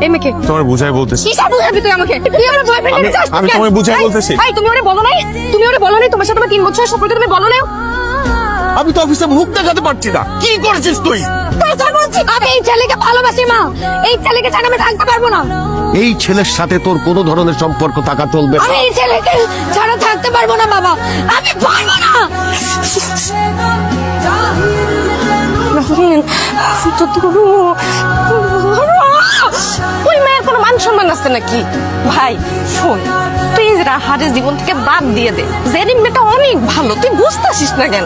এই মেয়েকে। তোমার বুঝাই বলতেছি। কি সব বুঝাবি তুই আমাকে? তুই আমার বয়ফ্রেন্ড আমি- আমি তোমায় বুঝাই বলতেছি। তুমি ওরে বলো নাই? তুমি ওরে বলো নাই? তোমার সাথে আমার তিন বছর সম্পর্ক তুমি বলো নাই? আমি তো অফিসে মুখ দেখাতে পারছি না। কি করেছিস তুই? বলছি আমি এই ছেলেকে ভালোবাসি মা। এই ছেলেকে ছাড়া আমি থাকতে পারব না। এই ছেলের সাথে তোর কোনো ধরনের সম্পর্ক থাকা চলবে না। আমি এই ছেলেকে ছাড়া থাকতে পারব না বাবা। আমি পারব না। মেয়ের কোনো মান সম্মান আছে নাকি? ভাই শোন তুই রাহারের জীবন থেকে বাদ দিয়ে দে। জেরিন মেয়েটা অনেক ভালো তুই বুঝতেছিস না কেন?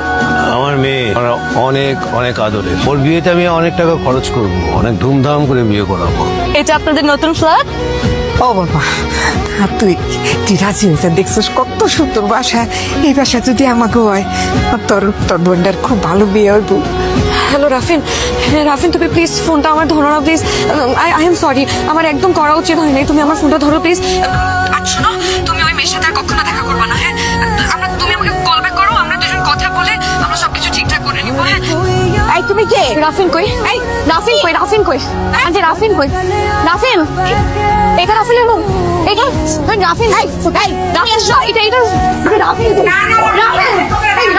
আমার মেয়ে আমার অনেক অনেক আদরে। ওর বিয়েতে আমি অনেক টাকা খরচ করব অনেক ধুমধাম করে বিয়ে করাবো। এটা আপনাদের নতুন ফ্ল্যাট ও বাবা আর তুই তুই রাজি হয়েছে? দেখছিস কত সুন্দর বাসা। এই বাসা যদি আমাকে হয় তোর তোর বোনটার খুব ভালো বিয়ে হইব। হ্যালো রাফিন। হ্যাঁ, রাফিন তুমি প্লিজ ফোনটা আমার ধরো না please I I am sorry আমার একদম করা উচিত হয়নি। তুমি আমার ফোনটা ধরো প্লিজ আর কখনো দেখা করব না হ্যাঁ? আমরা তুমি আমাকে কল ব্যাক করো আমরা দুজন কথা বলে আমরা সবকিছু ঠিকঠাক করে নিবো হ্যাঁ? এই তুমি কে? রাফিন কই? এই রাফিন কই রাফিন কই? আজ রাফিন কই? রাফিন? এটা রাফিন এলো? এটা? রাফিন এই এই রাফিন এটা এটা? রাফিন রাফিন!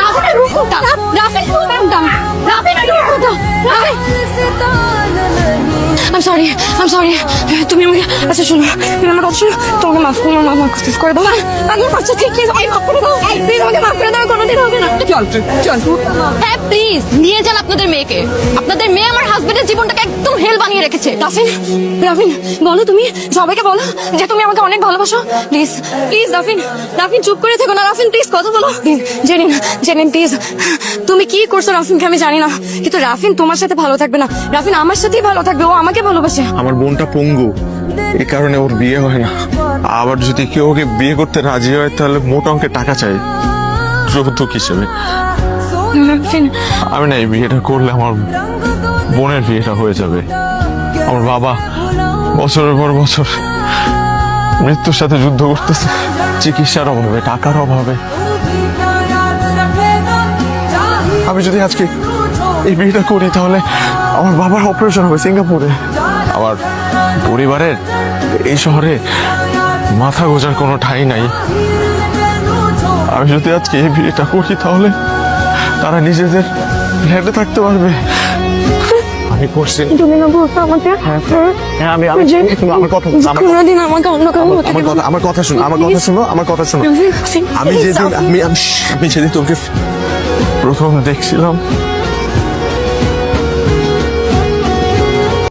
Sorry, I'm sorry. তুমি আমাকে আচ্ছা শোনো তুমি আমার কথা শোনো তোমাকে মাফ করো মাফ মাফ করতে করে দাও আমি আচ্ছা ঠিক আছে আমি মাফ করে দাও। প্লিজ আমাকে মাফ করে দাও কোনোদিন হবে না। চল চল হ্যাঁ প্লিজ নিয়ে যান আপনাদের মেয়েকে। আপনাদের মেয়ে আমার হাজবেন্ডের জীবনটাকে একদম হেল বানিয়ে রেখেছে। রাফিন রাফিন বলো তুমি সবাইকে বলো যে তুমি আমাকে অনেক ভালোবাসো। প্লিজ প্লিজ রাফিন রাফিন চুপ করে থেকো না। রাফিন প্লিজ কথা বলো। জেনিন জেনিন প্লিজ তুমি কি করছ রাফিনকে আমি জানি না। কিন্তু রাফিন তোমার সাথে ভালো থাকবে না। রাফিন আমার সাথেই ভালো থাকবে ও আমাকে ভালোবাসে। আমার বোনটা পঙ্গু। এই কারণে ওর বিয়ে হয় না। আবার যদি কেউ ওকে বিয়ে করতে রাজি হয় তাহলে মোট অঙ্কের টাকা চাই। যৌতুক হিসেবে। আমি না এই বিয়েটা করলে আমার বোনের বিয়েটা হয়ে যাবে। আমার বাবা বছরের পর বছর মৃত্যুর সাথে যুদ্ধ করতেছে। চিকিৎসার অভাবে টাকার অভাবে। আমি যদি আজকে এই বিয়েটা করি তাহলে আমার বাবার অপারেশন হবে সিঙ্গাপুরে। আমার পরিবারের এই শহরে মাথা গোজার কোনো ঠাঁই নাই। আমি যদি আজকে এই বিয়েটা করি তাহলে তারা নিজেদের ফ্ল্যাটে থাকতে পারবে। আমি করছি। তুমি না বলছো আমাকে? হ্যাঁ আমি আমি তুমি আমার কথা কোনোদিন আমাকে অন্য কারও হতে আমার কথা আমার কথা শোনো আমার কথা শোনো আমার কথা শোনো। রাফিন, রাফিন, আমি যেদিন আমি আমি আমি যেদিন তোকে প্রথম দেখছিলাম।